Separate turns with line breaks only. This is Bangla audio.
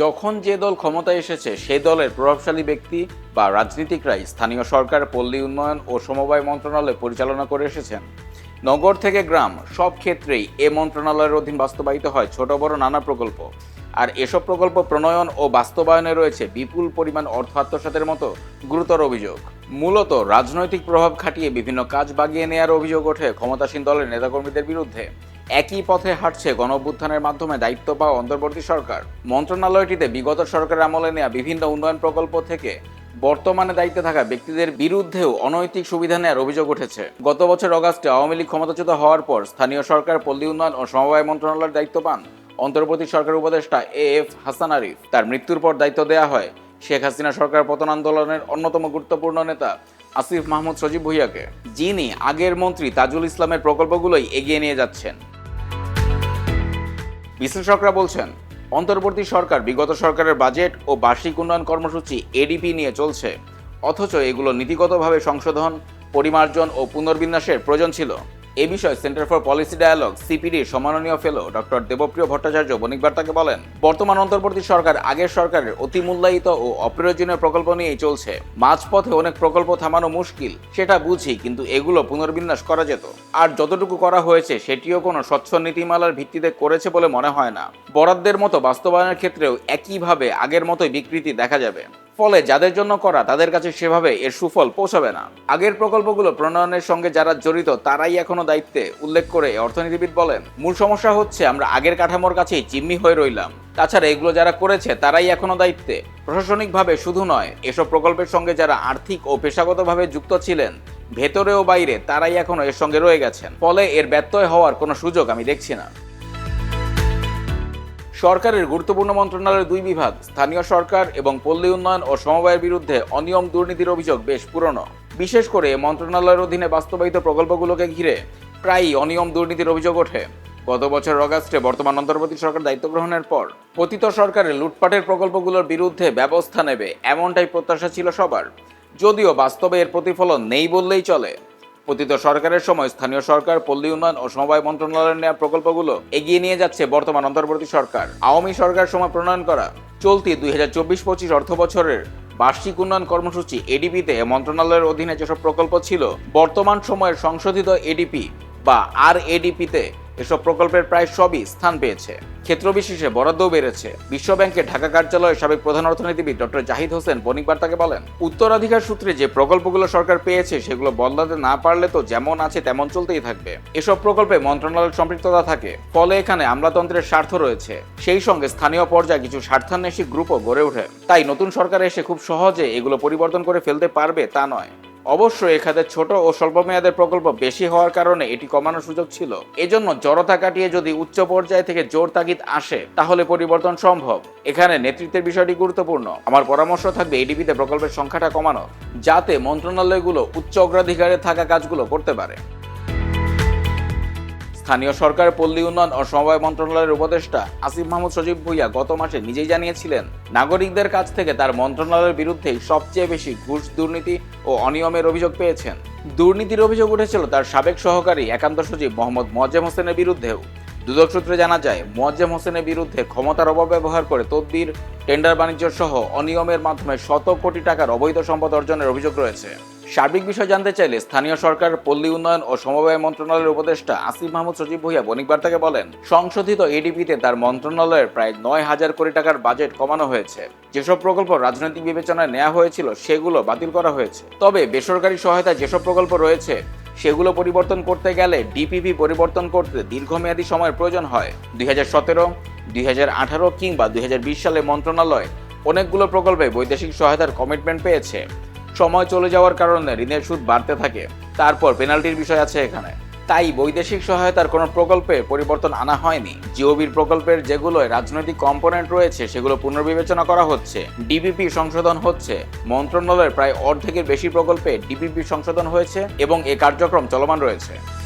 যখন যে দল ক্ষমতায় এসেছে, সেই দলের প্রভাবশালী ব্যক্তি বা রাজনীতিকরাই স্থানীয় সরকার, পল্লী উন্নয়ন ও সমবায় মন্ত্রণালয় পরিচালনা করে এসেছেন। নগর থেকে গ্রাম, সব ক্ষেত্রেই এ মন্ত্রণালয়ের অধীন বাস্তবায়িত হয় ছোট বড় নানা প্রকল্প। আর এসব প্রকল্প প্রণয়ন ও বাস্তবায়নে রয়েছে বিপুল পরিমাণ অর্থ আত্মসাতের মতো গুরুতর অভিযোগ। মূলত রাজনৈতিক প্রভাব খাটিয়ে বিভিন্ন কাজ বাগিয়ে নেওয়ার অভিযোগ ওঠে ক্ষমতাসীন দলের নেতাকর্মীদের বিরুদ্ধে। একই পথে হাঁটছে গণ অভ্যুত্থানের মাধ্যমে দায়িত্ব পাওয়া অন্তর্বর্তী সরকার। মন্ত্রণালয়টিতে বিগত সরকারের আমলে নেওয়া বিভিন্ন উন্নয়ন প্রকল্প থেকে বর্তমানে দায়িত্বে থাকা ব্যক্তিদের বিরুদ্ধেও অনৈতিক সুবিধা নেওয়ার অভিযোগ উঠেছে। গত বছর অগাস্টে আওয়ামী লীগ ক্ষমতাচ্যুত হওয়ার পর স্থানীয় সরকার, পল্লী উন্নয়ন ও সমবায় মন্ত্রণালয়ের দায়িত্ব পান। অন্তর্বর্তী সরকার উপদেষ্টা এ এফ হাসান আরিফ। তার মৃত্যুর পর দায়িত্ব দেওয়া হয় শেখ হাসিনা সরকার পতন আন্দোলনের অন্যতম গুরুত্বপূর্ণ নেতা আসিফ মাহমুদ সজীব ভুইয়াকে। যিনি আগের মন্ত্রী তাজুল ইসলামের প্রকল্পগুলোই এগিয়ে নিয়ে যাচ্ছেন। বিশ্লেষকরা বলছেন, অন্তর্বর্তী সরকার, বিগত সরকারের বাজেট ও বার্ষিক উন্নয়ন কর্মসূচি এডিপি নিয়ে চলছে। অথচ এগুলো নীতিগতভাবে সংশোধন, পরিমার্জন ও পুনর্বিন্যাসের প্রয়োজন ছিল। এ বিষয়ে সেন্টার ফর পলিসি ডায়ালগ সিপিডির সম্মাননীয় ফেলো ডক্টর দেবপ্রিয় ভট্টাচার্য বণিকবার্তাকে বলেন, বর্তমান অন্তর্বর্তী সরকার আগের সরকারের অতি মূল্যায়িত ও অপ্রয়োজনীয় প্রকল্প নিয়েই চলছে। মাঝপথে অনেক প্রকল্প থামানো মুশকিল, সেটা বুঝি, কিন্তু এগুলো পুনর্বিন্যাস করা যেত। আর যতটুকু করা হয়েছে, সেটিও কোনো স্বচ্ছ নীতিমালার ভিত্তিতে করেছে বলে মনে হয় না। বরাদ্দের মতো বাস্তবায়নের ক্ষেত্রেও একইভাবে আগের মতোই বিকৃতি দেখা যাবে। ফলে যাদের জন্য করা, তাদের কাছে সেভাবে এর সুফল পৌঁছাবে না। আগের প্রকল্পগুলো প্রণয়নের সঙ্গে যারা জড়িত, তারাই এখনও দায়িত্বে, উল্লেখ করে অর্থনীতিবিদ বলেন, মূল সমস্যা হচ্ছে আমরা আগের কাঠামোর কাছেই জিম্মি হয়ে রইলাম। তাছাড়া এগুলো যারা করেছে, তারাই এখনও দায়িত্বে। প্রশাসনিকভাবে শুধু নয়, এসব প্রকল্পের সঙ্গে যারা আর্থিক ও পেশাগতভাবে যুক্ত ছিলেন, ভেতরে ও বাইরে, তারাই এখনও এর সঙ্গে রয়ে গেছেন। ফলে এর ব্যত্যয় হওয়ার কোনো সুযোগ আমি দেখছি না। সরকারের গুরুত্বপূর্ণ মন্ত্রণালয়ের দুই বিভাগ, স্থানীয় সরকার এবং পল্লী উন্নয়ন ও সমবায়ের বিরুদ্ধে অনিয়ম দুর্নীতির অভিযোগ বেশ পুরনো। বিশেষ করে মন্ত্রণালয়ের অধীনে বাস্তবায়িত প্রকল্পগুলোকে ঘিরে প্রায়ই অনিয়ম দুর্নীতির অভিযোগ ওঠে। গত বছর অগাস্টে বর্তমান অন্তর্বর্তী সরকার দায়িত্ব গ্রহণের পর পতিত সরকারের লুটপাটের প্রকল্পগুলোর বিরুদ্ধে ব্যবস্থা নেবে এমনটাই প্রত্যাশা ছিল সবার। যদিও বাস্তবে এর প্রতিফলন নেই বললেই চলে। পতিত সরকারের সময় স্থানীয় সরকার, পল্লী উন্নয়ন ও সমবায় মন্ত্রণালয়ের নেওয়া প্রকল্পগুলো এগিয়ে নিয়ে যাচ্ছে বর্তমান অন্তর্বর্তী সরকার। আওয়ামী সরকার সময় প্রণয়ন করা। চলতি দুই হাজার চব্বিশ পঁচিশ অর্থ বছরের বার্ষিক উন্নয়ন কর্মসূচি এডিপিতে মন্ত্রণালয়ের অধীনে যেসব প্রকল্প ছিল, বর্তমান সময়ের সংশোধিত এডিপি বা আর এডিপিতে এসব প্রকল্পের প্রায় সবই স্থান পেয়েছে। ক্ষেত্রবিশেষে বরাদ্দও বেড়েছে। বিশ্বব্যাংকের ঢাকা কার্যালয়ের সাবেক প্রধান অর্থনীতিবিদ ডক্টর জাহিদ হোসেন বণিক বার্তাকে বলেন, উত্তরাধিকার সূত্রে যে প্রকল্পগুলো সরকার পেয়েছে সেগুলো বদলাতে না পারলে তো যেমন আছে তেমন চলতেই থাকবে। এসব প্রকল্পে মন্ত্রণালয়ের সম্পৃক্ততা থাকে। ফলে এখানে আমলাতন্ত্রের স্বার্থ রয়েছে। সেই সঙ্গে স্থানীয় পর্যায়ে কিছু স্বার্থান্বেষী গ্রুপও গড়ে ওঠে। তাই নতুন সরকার এসে খুব সহজে এগুলো পরিবর্তন করে ফেলতে পারবে তা নয়। অবশ্যই এখানে ছোট ও স্বল্প মেয়াদের প্রকল্প বেশি হওয়ার কারণে এটি কমানোর সুযোগ ছিল। এজন্য জড়তা কাটিয়ে যদি উচ্চ পর্যায় থেকে জোর তাগিদ আসে, তাহলে পরিবর্তন সম্ভব। এখানে নেতৃত্বের বিষয়টি গুরুত্বপূর্ণ। আমার পরামর্শ থাকবে এডিপিতে প্রকল্পের সংখ্যাটা কমানো, যাতে মন্ত্রণালয়গুলো উচ্চ অগ্রাধিকারে থাকা কাজগুলো করতে পারে। স্থানীয় সরকার পল্লী উন্নয়ন ও সমবায় মন্ত্রণালয়ের উপদেষ্টা আসিফ মাহমুদ সজীব ভুইয়া গত মাসে নিজেই জানিয়েছিলেন, নাগরিকদের কাছ থেকে তার মন্ত্রণালয়ের বিরুদ্ধেই সবচেয়ে বেশি ঘুষ, দুর্নীতি ও অনিয়মের অভিযোগ পেয়েছেন। দুর্নীতির অভিযোগ উঠেছিল তার সাবেক সহকারী একান্ত সচিব মোহাম্মদ মোয়াজ্জেম হোসেনের বিরুদ্ধেও। দুদক সূত্রে জানা যায়, মোয়াজ্জেম হোসেনের বিরুদ্ধে ক্ষমতার অপব্যবহার করে তদবির, টেন্ডার বাণিজ্য সহ অনিয়মের মাধ্যমে শত কোটি টাকার অবৈধ সম্পদ অর্জনের অভিযোগ রয়েছে। সার্বিক বিষয় জানতে চাইলে স্থানীয় সরকার, পল্লী উন্নয়ন ও সমবায় মন্ত্রণালয়ের উপদেষ্টা আসিফ মাহমুদ সচিব ভুইয়া বণিক বার্তাকে বলেন, সংশোধিত এডিপিতে তার মন্ত্রণালয়ের প্রায় নয় হাজার কোটি টাকার বাজেট কমানো হয়েছে। যেসব প্রকল্প রাজনৈতিক বিবেচনায় নেওয়া হয়েছিল, সেগুলো বাতিল করা হয়েছে। তবে বেসরকারি সহায়তায় যেসব প্রকল্প রয়েছে, সেগুলো পরিবর্তন করতে গেলে ডিপিপি পরিবর্তন করতে দীর্ঘমেয়াদী সময়ের প্রয়োজন হয়। দুই হাজার সতেরো, দুই হাজার আঠারো কিংবা দুই হাজার বিশ সালে মন্ত্রণালয় অনেকগুলো প্রকল্পে বৈদেশিক সহায়তার কমিটমেন্ট পেয়েছে। সময় চলে যাওয়ার কারণে ঋণের সুদ বাড়তে থাকে। তারপর পেনাল্টির বিষয় আছে এখানে। তাই বৈদেশিক সহায়তার কোনো প্রকল্পে পরিবর্তন আনা হয়নি। জিওবির প্রকল্পের যেগুলো রাজনৈতিক কম্পোনেন্ট রয়েছে, সেগুলো পুনর্বিবেচনা করা হচ্ছে। ডিপিপি সংশোধন হচ্ছে। মন্ত্রণালয়ের প্রায় অর্ধেকের বেশি প্রকল্পে ডিপিপি সংশোধন হয়েছে এবং এ কার্যক্রম চলমান রয়েছে।